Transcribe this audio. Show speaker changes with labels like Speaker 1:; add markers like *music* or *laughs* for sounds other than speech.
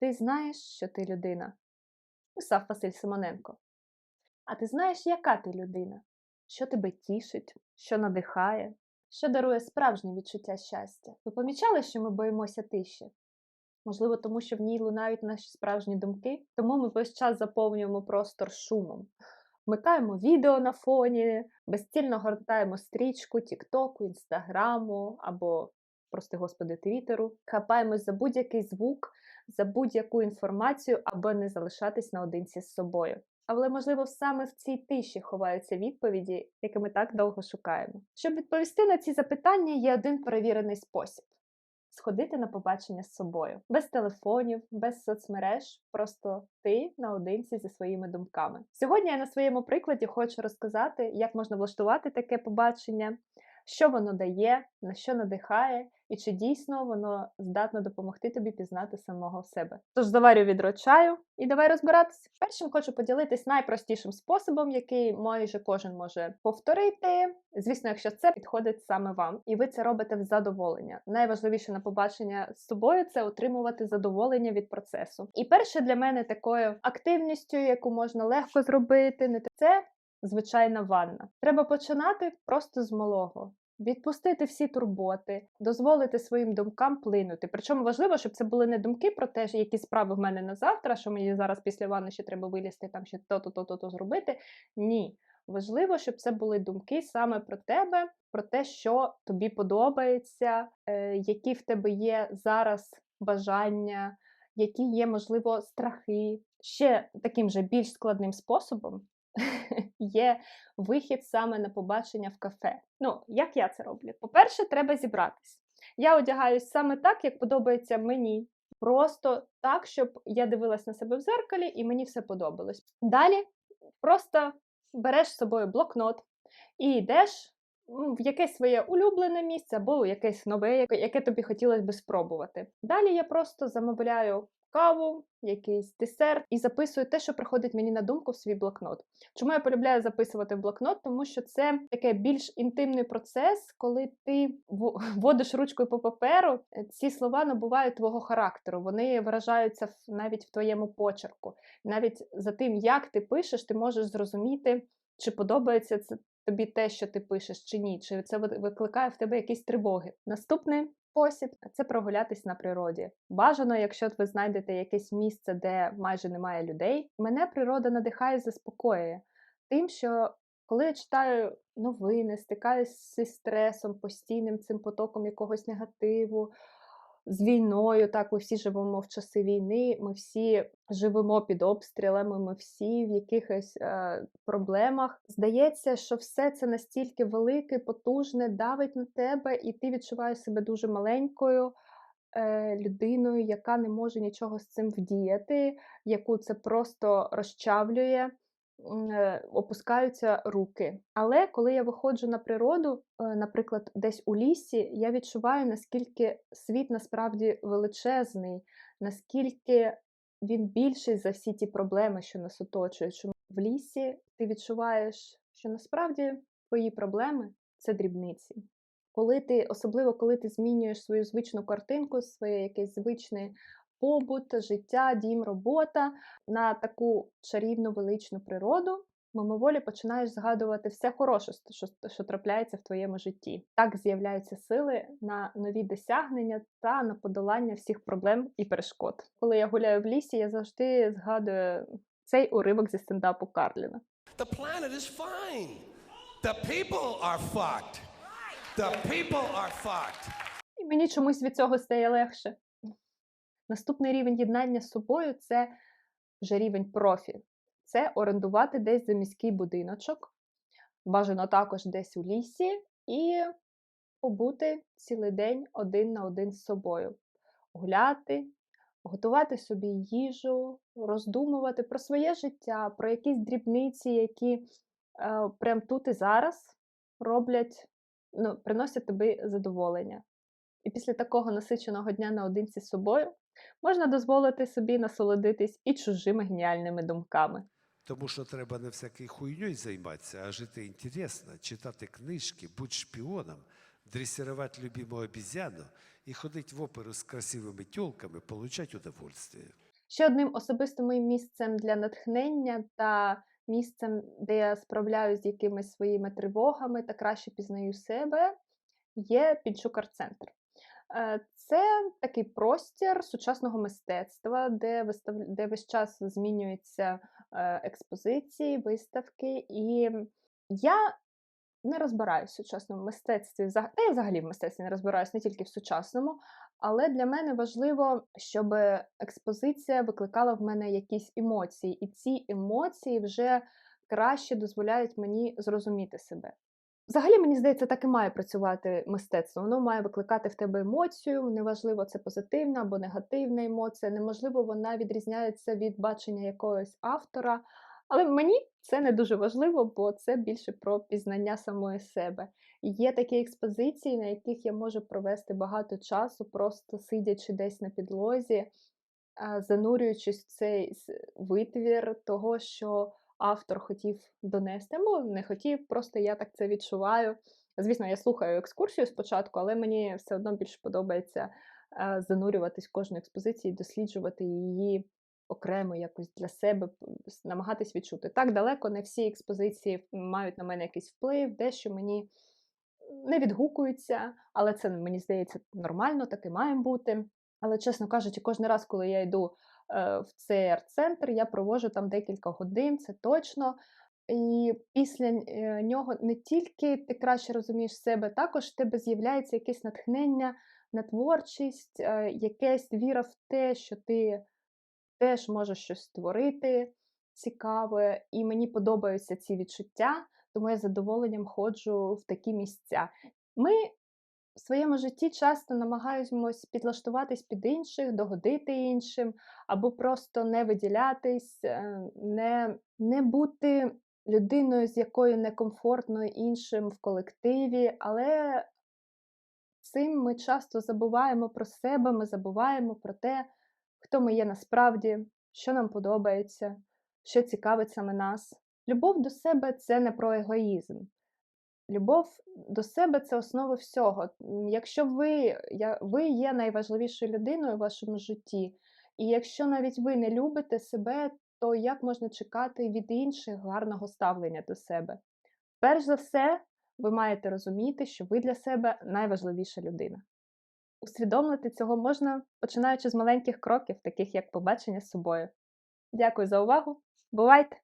Speaker 1: Ти знаєш, що ти людина, писав Василь Симоненко. А ти знаєш, яка ти людина? Що тебе тішить, що надихає, що дарує справжнє відчуття щастя? Ви помічали, що ми боїмося тиші? Можливо, тому що в ній лунають наші справжні думки, тому ми весь час заповнюємо простор шумом. Вмикаємо відео на фоні, безцільно гортаємо стрічку Тіктоку, Інстаграму або, прости господи, Твіттеру, хапаємось за будь-який звук, за будь-яку інформацію, аби не залишатись наодинці з собою. Але, можливо, саме в цій тиші ховаються відповіді, які ми так довго шукаємо. Щоб відповісти на ці запитання, є один перевірений спосіб сходити на побачення з собою, без телефонів, без соцмереж, просто ти наодинці зі своїми думками. Сьогодні я на своєму прикладі хочу розказати, як можна влаштувати таке побачення, що воно дає, на що надихає, і чи дійсно воно здатно допомогти тобі пізнати самого себе. Тож заварю відро чаю і давай розбиратися. Першим хочу поділитись найпростішим способом, який майже кожен може повторити. Звісно, якщо це підходить саме вам, і ви це робите в задоволення. Найважливіше на побачення з собою це отримувати задоволення від процесу. І перше для мене такою активністю, яку можна легко зробити, не це звичайна ванна. Треба починати просто з малого. Відпустити всі турботи, дозволити своїм думкам плинути. Причому важливо, щоб це були не думки про те, які справи в мене на завтра, що мені зараз після ванни ще треба вилізти, там ще то-то, то-то, то зробити. Ні. Важливо, щоб це були думки саме про тебе, про те, що тобі подобається, е, які в тебе є зараз бажання, які є, можливо, страхи. Ще таким же більш складним способом *laughs* є вихід саме на побачення в кафе. Ну, як я це роблю? По-перше, треба зібратись. Я одягаюсь саме так, як подобається мені. Просто так, щоб я дивилась на себе в зеркалі і мені все подобалось. Далі просто береш з собою блокнот і йдеш в якесь своє улюблене місце або якесь нове, яке- тобі хотілося би спробувати. Далі я просто замовляю каву, якийсь десерт і записую те, що приходить мені на думку в свій блокнот. Чому я полюбляю записувати в блокнот? Тому що це таке більш інтимний процес, коли ти *laughs* водиш ручкою по паперу, е, ці слова набувають твого характеру. Вони виражаються навіть в твоєму почерку. Навіть за тим, як ти пишеш, ти можеш зрозуміти, чи подобається це тобі те, що ти пишеш, чи ні, чи це ви- викликає в тебе якісь тривоги. Наступний спосіб це прогулятись на природі. Бажано, якщо ви знайдете якесь місце, де майже немає людей. Мене природа надихає і заспокоює тим, що коли я читаю новини, стикаюся зі стресом, постійним цим потоком якогось негативу, з війною, так, ми всі живемо в часи війни, ми всі живемо під обстрілами, ми всі в якихось е, проблемах. Здається, що все це настільки велике, потужне, давить на тебе, і ти відчуваєш себе дуже маленькою. е, Людиною, яка не може нічого з цим вдіяти, яку це просто розчавлює, опускаються руки. Але коли я виходжу на природу, е, наприклад, десь у лісі, я відчуваю, наскільки світ насправді величезний, наскільки він більший за всі ті проблеми, що нас оточують. В лісі ти відчуваєш, що насправді твої проблеми це дрібниці. Коли ти, особливо коли ти змінюєш свою звичну картинку, своє якесь звичне побут, життя, дім, робота на таку чарівну величну природу, мимоволі починаєш згадувати все хороше, що, що трапляється в твоєму житті. Так з'являються сили на нові досягнення та на подолання всіх проблем і перешкод. Коли я гуляю в лісі, я завжди згадую цей уривок зі стендапу Карліна.
Speaker 2: The planet is fine. The people are fucked. The people are fucked.
Speaker 1: І мені чомусь від цього стає легше. Наступний рівень єднання з собою це вже рівень профі. Це орендувати десь за міський будиночок, бажано також десь у лісі, і побути цілий день один на один з собою, гуляти, готувати собі їжу, роздумувати про своє життя, про якісь дрібниці, які е, прям тут і зараз роблять, ну, приносять тобі задоволення. І після такого насиченого дня наодинці з собою можна дозволити собі насолодитись і чужими геніальними думками.
Speaker 2: Тому що треба не всякою хуйньою займатися, а жити інтересно, читати книжки, бути шпіоном, дресирувати любимого обізяну і ходити в оперу з красивими тілками, получати удовольствие.
Speaker 1: Ще одним особистим моїм місцем для натхнення та місцем, де я справляюсь з якимись своїми тривогами та краще пізнаю себе, є Пінчук арт-центр. Е, Це такий простір сучасного мистецтва, де, вистав... де весь час змінюються е, експозиції, виставки. І я не розбираюсь в сучасному мистецтві. Та я взагалі в мистецтві не розбираюсь, не тільки в сучасному. Але для мене важливо, щоб експозиція викликала в мене якісь емоції, і ці емоції вже краще дозволяють мені зрозуміти себе. Взагалі, мені здається, так і має працювати мистецтво. Воно має викликати в тебе емоцію. Неважливо, це позитивна або негативна емоція. Неможливо, вона відрізняється від бачення якогось автора. Але мені це не дуже важливо, бо це більше про пізнання самої себе. Є такі експозиції, на яких я можу провести багато часу, просто сидячи десь на підлозі, занурюючись в цей витвір того, що автор хотів донести, або не хотів, просто я так це відчуваю. Звісно, я слухаю екскурсію спочатку, але мені все одно більше подобається е, занурюватись в кожну експозицію, досліджувати її окремо якось для себе, намагатись відчути. Так далеко не всі експозиції мають на мене якийсь вплив, дещо мені не відгукуються, але це мені здається нормально, так і має бути. Але, чесно кажучи, кожен раз, коли я йду в цей арт-центр, я проводжу там декілька годин, це точно. І після е, нього не тільки ти краще розумієш себе, також в тебе з'являється якесь натхнення на творчість, е, якась віра в те, що ти теж можеш щось створити цікаве, і мені подобаються ці відчуття, тому я з задоволенням ходжу в такі місця. Ми в своєму житті часто намагаємось підлаштуватись під інших, догодити іншим, або просто не виділятись, е, не, не бути людиною, з якою некомфортно іншим в колективі, але цим ми часто забуваємо про себе, ми забуваємо про те, хто ми є насправді, що нам подобається, що цікавить саме нас. Любов до себе це не про егоїзм. Любов до себе це основа всього. Якщо ви, я, ви є найважливішою людиною в вашому житті, і якщо навіть ви не любите себе, то як можна чекати від інших гарного ставлення до себе? Перш за все, ви маєте розуміти, що ви для себе найважливіша людина. Усвідомити цього можна, починаючи з маленьких кроків, таких як побачення з собою. Дякую за увагу. Бувайте!